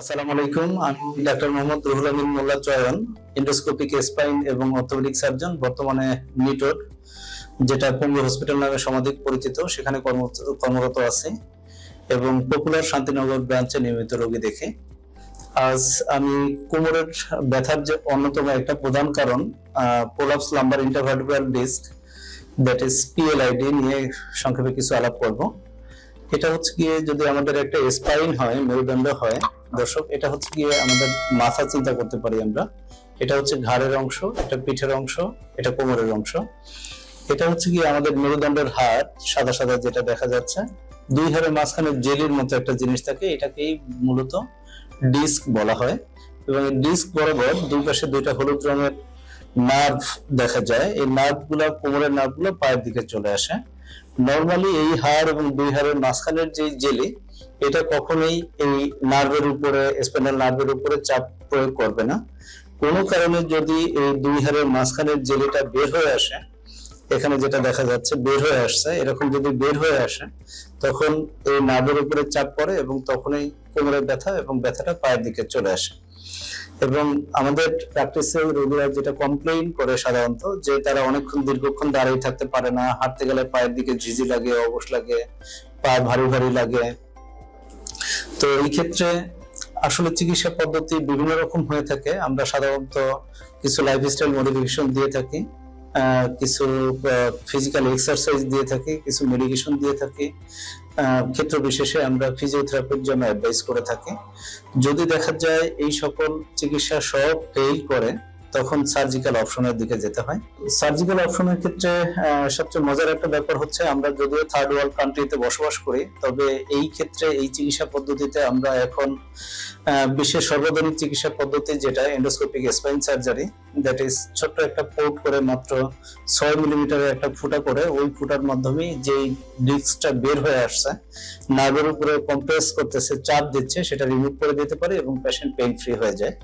আসসালামু আলাইকুম, আমি doctor Mohammad Ruhul Amin Molla Choyon endoscopic spine এবং অর্থোপেডিক সার্জন বর্তমানে নিটোর যেটা পঙ্গু হসপিটাল নামে সমাধিক পরিচিত, সেখানে কর্মরত আছি এবং পপুলার শান্তিনগর ব্রাঞ্চে নিয়মিত রোগী দেখি। আজ আমি কোমরের ব্যথার যে অন্যতম একটা প্রধান কারণ prolapse lumbar intervertebral disc that is PLID নিয়ে সংক্ষেপে কিছু আলাপ করব। এটা হচ্ছে গিয়ে যদি আমাদের একটা স্পাইন হয়, মেরুদণ্ড হয় দর্শক, এটা হচ্ছে গিয়ে আমাদের মাথা চিন্তা করতে পারি আমরা। এটা হচ্ছে ঘাড়ের অংশ, এটা পিঠের অংশ, এটা কোমরের অংশ। এটা হচ্ছে গিয়ে আমাদের মেরুদণ্ডের হাড়, সাদা সাদা যেটা দেখা যাচ্ছে। দুই হাড়ের মাঝখানে জেলির মতো একটা জিনিস থাকে, এটাকেই মূলত ডিস্ক বলা হয়। এবং ডিস্ক বরাবর দুই পাশে দুইটা হলুদ রঙের নার্ভ দেখা যায়, এই নার্ভগুলা কোমরের নার্ভগুলো পায়ের দিকে চলে আসে। নর্মালি এই হাড় এবং দুই হাড়ের মাঝখানের যে জেলি এটা কখনোই এই নার্ভের উপরে স্পাইনাল নার্ভের উপরে চাপ প্রয়োগ করবে না। কোনো কারণে যদি এই দুই হাড়ের মাঝখানের জেলিটা বের হয়ে আসে এখানে যেটা দেখা যাচ্ছে, বের হয়ে আসছে, এরকম যদি বের হয়ে আসে, তখন এই নার্ভের উপরে চাপ পড়ে এবং তখনই কোমরের ব্যথা এবং ব্যথাটা পায়ের দিকে চলে আসে। এবং আমাদের প্র্যাকটিসে রোগীরা যেটা কমপ্লেইন করে সাধারণত, যে তারা অনেকক্ষণ, দীর্ঘক্ষণ দাঁড়িয়ে থাকতে পারে না, হাঁটতে গেলে পায়ের দিকে ঝিঝি লাগে, অবশ লাগে, পা ভারী ভারী লাগে। তো এই ক্ষেত্রে আসলে চিকিৎসা পদ্ধতি বিভিন্ন রকম হয়ে থাকে। আমরা সাধারণত কিছু লাইফস্টাইল মডিফিকেশন দিয়ে থাকি। কিছু ফিজিক্যাল এক্সারসাইজ দিয়ে থাকি, কিছু মেডিকেশন দিয়ে থাকি। ক্ষেত্র বিশেষে আমরা ফিজিওথেরাপির জন্য অ্যাডভাইস করে থাকি। যদি দেখা যায় এই সকল চিকিৎসা সব ফেল করে তখন সার্জিক্যাল অপশনের দিকে যেতে হয়। সার্জিক্যাল অপশনের ক্ষেত্রে সবচেয়ে মজার একটা ব্যাপার হচ্ছে আমরা যদিও থার্ড ওয়ার্ল্ড কান্ট্রিতে বসবাস করি, তবে এই ক্ষেত্রে এই চিকিৎসা পদ্ধতিতে আমরা এখন বিশ্বের সর্বাধুনিক চিকিৎসা পদ্ধতি যেটা endoscopic spine surgery that is ছোট্ট একটা পোর্ট করে মাত্র ছয় মিলিমিটারের একটা ফুটা করে ওই ফুটার মাধ্যমে যেই ডিস্কটা বের হয়ে আসছে নার্ভের উপরে কম্প্রেস করতেছে, চাপ দিচ্ছে, সেটা রিমুভ করে দিতে পারে এবং পেশেন্ট পেইন ফ্রি হয়ে যায়।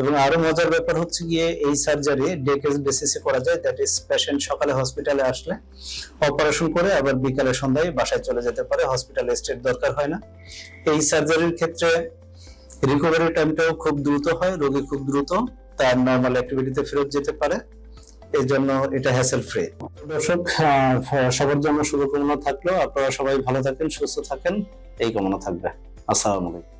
এবং আরও মজার ব্যাপার হচ্ছে গিয়ে এই সার্জারি ডেকেজ বেসিসে করা যায় দ্যাট ইজ পেশেন্ট সকালে হসপিটালে আসলে অপারেশন করে, আবার বিকালে সন্ধ্যায় বাসায় চলে যেতে পারে হসপিটালে স্টেট দরকার হয় না। এই সার্জারির ক্ষেত্রে রিকভারি টাইমটাও খুব দ্রুত হয়, রোগী খুব দ্রুত, তার নর্মাল অ্যাক্টিভিটিতে ফেরত যেতে পারে, এই জন্য এটা হ্যাসেল ফ্রি দর্শক সবার জন্য শুভকামনা থাকল, আপনারা সবাই ভালো থাকেন, সুস্থ থাকেন, এই কামনা থাকবে। আসসালামু আলাইকুম।